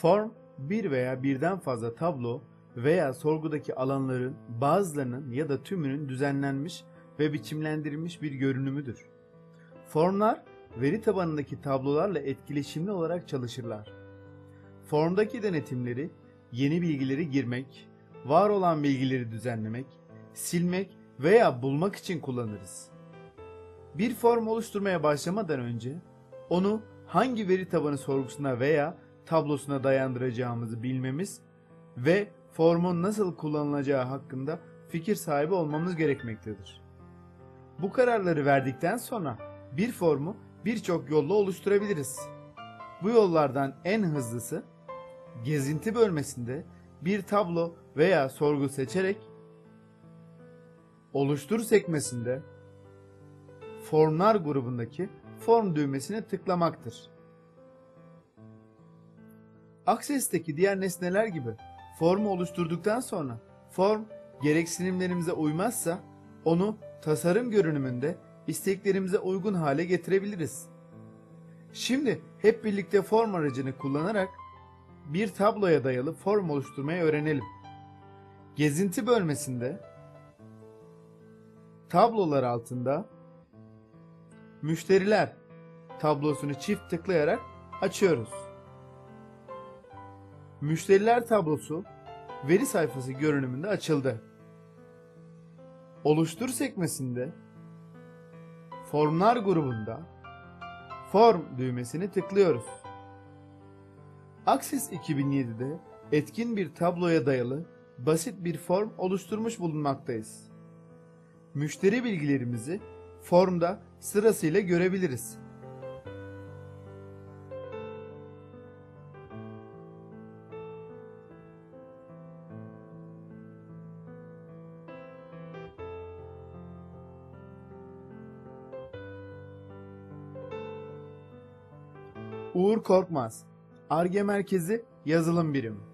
Form bir veya birden fazla tablo veya sorgudaki alanların bazılarının ya da tümünün düzenlenmiş ve biçimlendirilmiş bir görünümüdür. Formlar veri tabanındaki tablolarla etkileşimli olarak çalışırlar. Formdaki denetimleri yeni bilgileri girmek, var olan bilgileri düzenlemek, silmek veya bulmak için kullanırız. Bir form oluşturmaya başlamadan önce onu hangi veri tabanı sorgusuna veya tablosuna dayandıracağımızı bilmemiz ve formun nasıl kullanılacağı hakkında fikir sahibi olmamız gerekmektedir. Bu kararları verdikten sonra bir formu birçok yolla oluşturabiliriz. Bu yollardan en hızlısı gezinti bölmesinde bir tablo veya sorgu seçerek oluştur sekmesinde formlar grubundaki form düğmesine tıklamaktır. Access'teki diğer nesneler gibi formu oluşturduktan sonra form gereksinimlerimize uymazsa onu tasarım görünümünde isteklerimize uygun hale getirebiliriz. Şimdi hep birlikte form aracını kullanarak bir tabloya dayalı form oluşturmayı öğrenelim. Gezinti bölmesinde tablolar altında müşteriler tablosunu çift tıklayarak açıyoruz. Müşteriler tablosu veri sayfası görünümünde açıldı. Oluştur sekmesinde formlar grubunda form düğmesini tıklıyoruz. Access 2007'de etkin bir tabloya dayalı basit bir form oluşturmuş bulunmaktayız. Müşteri bilgilerimizi formda sırasıyla görebiliriz. Uğur Korkmaz. Arge Merkezi Yazılım Birimi